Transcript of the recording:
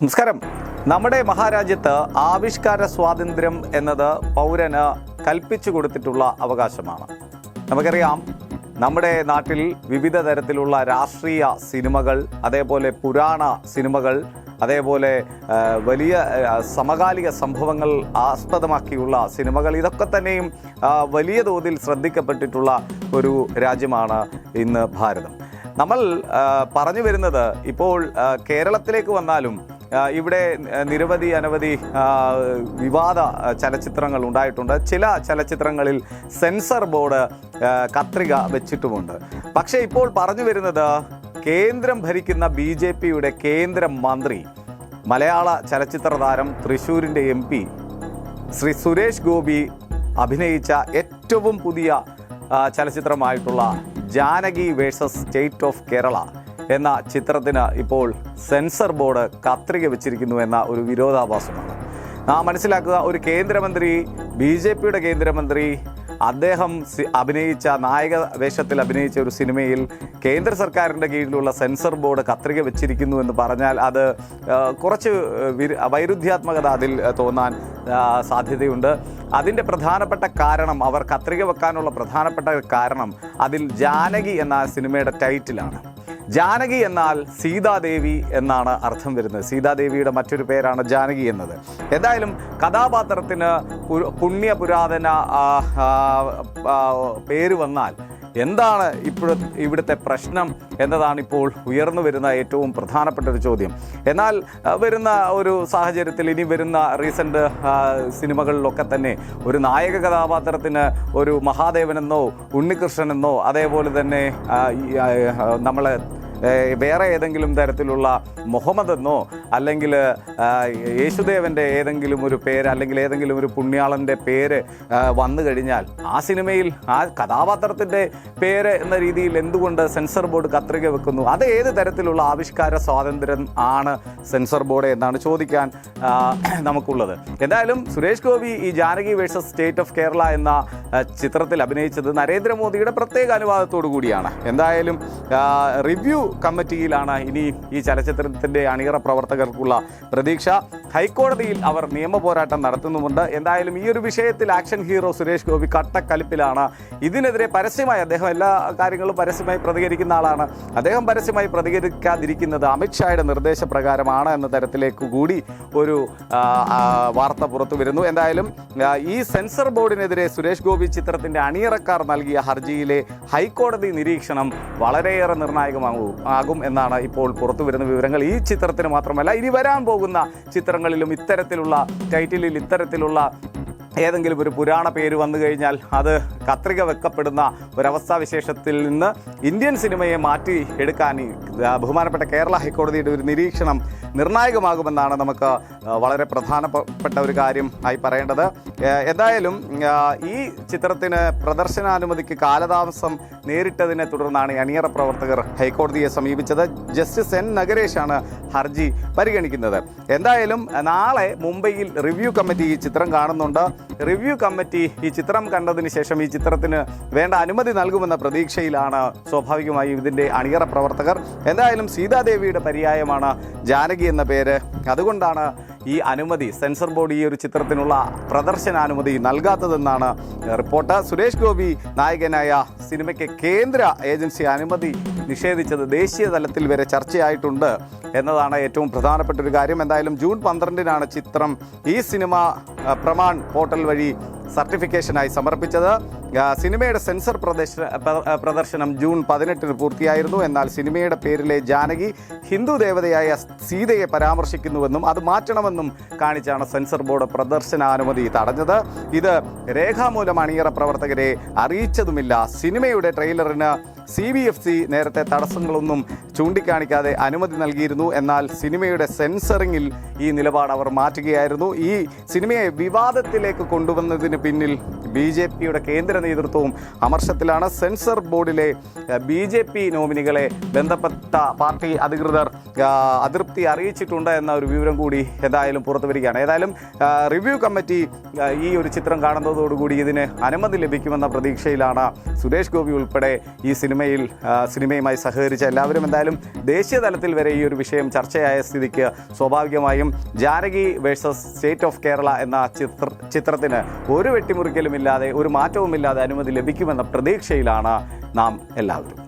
നമസ്കാരം. നമ്മുടെ മഹാരാജ്യത്ത് ആവിഷ്കാര സ്വാതന്ത്ര്യം എന്നത് പൗരന് കൽപ്പിച്ചു കൊടുത്തിട്ടുള്ള അവകാശമാണ്. നമുക്കറിയാം നമ്മുടെ നാട്ടിൽ വിവിധ തരത്തിലുള്ള രാഷ്ട്രീയ സിനിമകൾ അതേപോലെ പുരാണ സിനിമകൾ അതേപോലെ വലിയ സമകാലിക സംഭവങ്ങൾ ആസ്പദമാക്കിയുള്ള സിനിമകൾ ഇതൊക്കെ തന്നെയും വലിയ തോതിൽ ശ്രദ്ധിക്കപ്പെട്ടിട്ടുള്ള ഒരു രാജ്യമാണ് ഇന്ന് ഭാരതം. നമ്മൾ പറഞ്ഞു വരുന്നത് ഇപ്പോൾ കേരളത്തിലേക്ക് വന്നാലും ഇവിടെ നിരവധി അനവധി വിവാദ ചലച്ചിത്രങ്ങൾ ഉണ്ടായിട്ടുണ്ട്. ചില ചലച്ചിത്രങ്ങളിൽ സെൻസർ ബോർഡ് കത്രിക വെച്ചിട്ടുമുണ്ട്. പക്ഷേ ഇപ്പോൾ പറഞ്ഞു വരുന്നത് കേന്ദ്രം ഭരിക്കുന്ന ബി ജെ പിയുടെ കേന്ദ്ര മന്ത്രി മലയാള ചലച്ചിത്ര താരം തൃശ്ശൂരിന്റെ എം പി ശ്രീ സുരേഷ് ഗോപി അഭിനയിച്ച ഏറ്റവും പുതിയ ചലച്ചിത്രമായിട്ടുള്ള Janaki versus state of Kerala. എന്ന ചിത്രത്തിന് ഇപ്പോൾ സെൻസർ ബോർഡ് കത്രിക വെച്ചിരിക്കുന്നു എന്ന ഒരു വിരോധാഭാസമാണ്. നാം മനസ്സിലാക്കുക ഒരു കേന്ദ്രമന്ത്രി ബി ജെ പിയുടെ കേന്ദ്രമന്ത്രി അദ്ദേഹം അഭിനയിച്ച നായക വേഷത്തിൽ അഭിനയിച്ച ഒരു സിനിമയിൽ കേന്ദ്ര സർക്കാരിന്റെ കീഴിലുള്ള സെൻസർ ബോർഡ് കത്രിക വെച്ചിരിക്കുന്നു എന്ന് പറഞ്ഞാൽ അത് കുറച്ച് വൈരുദ്ധ്യാത്മകത അതിൽ തോന്നാൻ സാധ്യതയുണ്ട്. അതിന്റെ പ്രധാനപ്പെട്ട കാരണം അവർ കത്രിക വെക്കാനുള്ള പ്രധാനപ്പെട്ട കാരണം അതിൽ ജാനകി എന്ന സിനിമയുടെ ടൈറ്റിലാണ്. ജാനകി എന്നാൽ സീതാദേവി എന്നാണ് അർത്ഥം വരുന്നത്. സീതാദേവിയുടെ മറ്റൊരു പേരാണ് ജാനകി എന്നത്. എന്തായാലും കഥാപാത്രത്തിന് പുണ്യ പുരാതന പേര് വന്നാൽ എന്താണ് ഇപ്പോഴ ഇവിടുത്തെ പ്രശ്നം എന്നതാണ് ഇപ്പോൾ ഉയർന്നു വരുന്ന ഏറ്റവും പ്രധാനപ്പെട്ട ഒരു ചോദ്യം. എന്നാൽ വരുന്ന ഒരു സാഹചര്യത്തിൽ ഇനി വരുന്ന റീസെന്റ് സിനിമകളിലൊക്കെ തന്നെ ഒരു നായക കഥാപാത്രത്തിന് ഒരു മഹാദേവനെന്നോ ഉണ്ണികൃഷ്ണനെന്നോ അതേപോലെ തന്നെ നമ്മളെ വേറെ ഏതെങ്കിലും തരത്തിലുള്ള മുഹമ്മദ് എന്നോ അല്ലെങ്കിൽ യേശുദേവന്റെ ഏതെങ്കിലും ഒരു പേര് അല്ലെങ്കിൽ ഏതെങ്കിലും ഒരു പുണ്യാളന്റെ പേര് വന്നു കഴിഞ്ഞാൽ ആ സിനിമയിൽ ആ കഥാപാത്രത്തിന്റെ പേര് എന്ന രീതിയിൽ എന്തുകൊണ്ട് സെൻസർ ബോർഡ് കത്രിക വെക്കുന്നു? അത് ഏത് തരത്തിലുള്ള ആവിഷ്കാര സ്വാതന്ത്ര്യം ആണ് സെൻസർ ബോർഡ് എന്നാണ് ചോദിക്കാൻ നമുക്കുള്ളത്. എന്തായാലും സുരേഷ് ഗോപി ഈ Janaki versus state of Kerala എന്ന ചിത്രത്തിൽ അഭിനയിച്ചത് നരേന്ദ്രമോദിയുടെ പ്രത്യേക അനുവാദത്തോടു കൂടിയാണ്. എന്തായാലും റിവ്യൂ കമ്മിറ്റിയിലാണ് ഇനി ഈ ചലച്ചിത്രത്തിന്റെ അണിയറ പ്രവർത്തകർക്കുള്ള പ്രതീക്ഷ. ഹൈക്കോടതിയിൽ അവർ നിയമ പോരാട്ടം നടത്തുന്നുമുണ്ട്. എന്തായാലും ഈ ഒരു വിഷയത്തിൽ ആക്ഷൻ ഹീറോ സുരേഷ് ഗോപി കട്ടക്കലിപ്പിലാണ്. ഇതിനെതിരെ പരസ്യമായി അദ്ദേഹം എല്ലാ കാര്യങ്ങളും പരസ്യമായി പ്രതികരിക്കുന്ന ആളാണ്. അദ്ദേഹം പരസ്യമായി പ്രതികരിക്കാതിരിക്കുന്നത് അമിത്ഷായുടെ നിർദ്ദേശപ്രകാരമാണ് എന്ന തരത്തിലേക്ക് കൂടി ഒരു വാർത്ത പുറത്തു വരുന്നു. എന്തായാലും ഈ സെൻസർ ബോർഡിനെതിരെ സുരേഷ് ഗോപി ചിത്രത്തിന്റെ അണിയറക്കാർ നൽകിയ ഹർജിയിലെ ഹൈക്കോടതി നിരീക്ഷണം വളരെയേറെ നിർണായകമാകും. ആകും എന്നാണ് ഇപ്പോൾ പുറത്തു വരുന്ന വിവരങ്ങൾ. ഈ ചിത്രത്തിന് മാത്രമല്ല ഇനി വരാൻ പോകുന്ന ചിത്രങ്ങളിലും ഇത്തരത്തിലുള്ള ടൈറ്റിലിൽ ഇത്തരത്തിലുള്ള ഏതെങ്കിലും ഒരു പുരാണ പേര് വന്നു കഴിഞ്ഞാൽ അത് കത്രിക വെക്കപ്പെടുന്ന ഒരവസ്ഥാവിശേഷത്തിൽ നിന്ന് ഇന്ത്യൻ സിനിമയെ മാറ്റി എടുക്കാൻ ബഹുമാനപ്പെട്ട കേരള ഹൈക്കോടതിയുടെ ഒരു നിരീക്ഷണം നിർണായകമാകുമെന്നാണ് നമുക്ക് വളരെ പ്രധാനപ്പെട്ട ഒരു കാര്യം ആയി പറയേണ്ടത്. എന്തായാലും ഈ ചിത്രത്തിന് പ്രദർശനാനുമതിക്ക് കാലതാമസം നേരിട്ടതിനെ തുടർന്നാണ് അണിയറ പ്രവർത്തകർ ഹൈക്കോടതിയെ സമീപിച്ചത്. ജസ്റ്റിസ് എൻ നഗരേഷാണ് ഹർജി പരിഗണിക്കുന്നത്. എന്തായാലും നാളെ മുംബൈയിൽ റിവ്യൂ കമ്മിറ്റി ഈ ചിത്രം കാണുന്നുണ്ട്. റിവ്യൂ കമ്മിറ്റി ഈ ചിത്രം കണ്ടതിന് ശേഷം ഈ ചിത്രത്തിന് വേണ്ട അനുമതി നൽകുമെന്ന പ്രതീക്ഷയിലാണ് സ്വാഭാവികമായും ഇതിന്റെ അണിയറ പ്രവർത്തകർ. എന്തായാലും സീതാദേവിയുടെ പര്യായമാണ് ജാനകി എന്ന പേര്. അതുകൊണ്ടാണ് ഈ അനുമതി സെൻസർ ബോർഡ് ഈ ഒരു ചിത്രത്തിനുള്ള പ്രദർശനാനുമതി നൽകാത്തതെന്നാണ് റിപ്പോർട്ട്. സുരേഷ് ഗോപി നായകനായ സിനിമയ്ക്ക് കേന്ദ്ര ഏജൻസി അനുമതി നിഷേധിച്ചത് ദേശീയ തലത്തിൽ വരെ ചർച്ചയായിട്ടുണ്ട് എന്നതാണ് ഏറ്റവും പ്രധാനപ്പെട്ട ഒരു കാര്യം. എന്തായാലും ജൂൺ പന്ത്രണ്ടിനാണ് ചിത്രം ഈ സിനിമ പ്രമാൺ പോർട്ടൽ വഴി സർട്ടിഫിക്കേഷനായി സമർപ്പിച്ചത്. സിനിമയുടെ സെൻസർ പ്രദർശന പ്രദർശനം ജൂൺ പതിനെട്ടിന് പൂർത്തിയായിരുന്നു. എന്നാൽ സിനിമയുടെ പേരിലെ ജാനകി ഹിന്ദു ദേവതയായ സീതയെ പരാമർശിക്കുന്നുവെന്നും അത് മാറ്റണമെന്നും കാണിച്ചാണ് സെൻസർ ബോർഡ് പ്രദർശനാനുമതി തടഞ്ഞത്. ഇത് രേഖാമൂലം അണിയറ പ്രവർത്തകരെ അറിയിച്ചതുമില്ല. സിനിമയുടെ ട്രെയിലറിന് സി ബി എഫ് സി നേരത്തെ തടസ്സങ്ങളൊന്നും ചൂണ്ടിക്കാണിക്കാതെ അനുമതി നൽകിയിരുന്നു. എന്നാൽ സിനിമയുടെ സെൻസറിങ്ങിൽ ഈ നിലപാട് അവർ മാറ്റുകയായിരുന്നു. ഈ സിനിമയെ വിവാദത്തിലേക്ക് കൊണ്ടുവന്നതിന് പിന്നിൽ ബി ജെ പിയുടെ കേന്ദ്ര നേതൃത്വവും അമർഷത്തിലാണ്. സെൻസർ ബോർഡിലെ ബി ജെ പി നോമിനികളെ ബന്ധപ്പെട്ട പാർട്ടി അധികൃതർ അതൃപ്തി അറിയിച്ചിട്ടുണ്ട് എന്ന ഒരു വിവരം കൂടി എന്തായാലും പുറത്തു വരികയാണ്. ഏതായാലും റിവ്യൂ കമ്മിറ്റി ഈ ഒരു ചിത്രം കാണുന്നതോടുകൂടി ഇതിന് അനുമതി ലഭിക്കുമെന്ന പ്രതീക്ഷയിലാണ് സുരേഷ് ഗോപി ഉൾപ്പെടെ ഈ സിനിമ സിനിമയിൽ സിനിമയുമായി സഹകരിച്ച എല്ലാവരും എന്തായാലും ദേശീയ തലത്തിൽ വരെ ഈ ഒരു വിഷയം ചർച്ചയായ സ്ഥിതിക്ക് സ്വാഭാവികമായും Janaki versus state of Kerala എന്ന ചിത്ര ചിത്രത്തിന് ഒരു വെട്ടിമുറിക്കലുമില്ലാതെ ഒരു മാറ്റവുമില്ലാതെ അനുമതി ലഭിക്കുമെന്ന പ്രതീക്ഷയിലാണ് നാം എല്ലാവരും.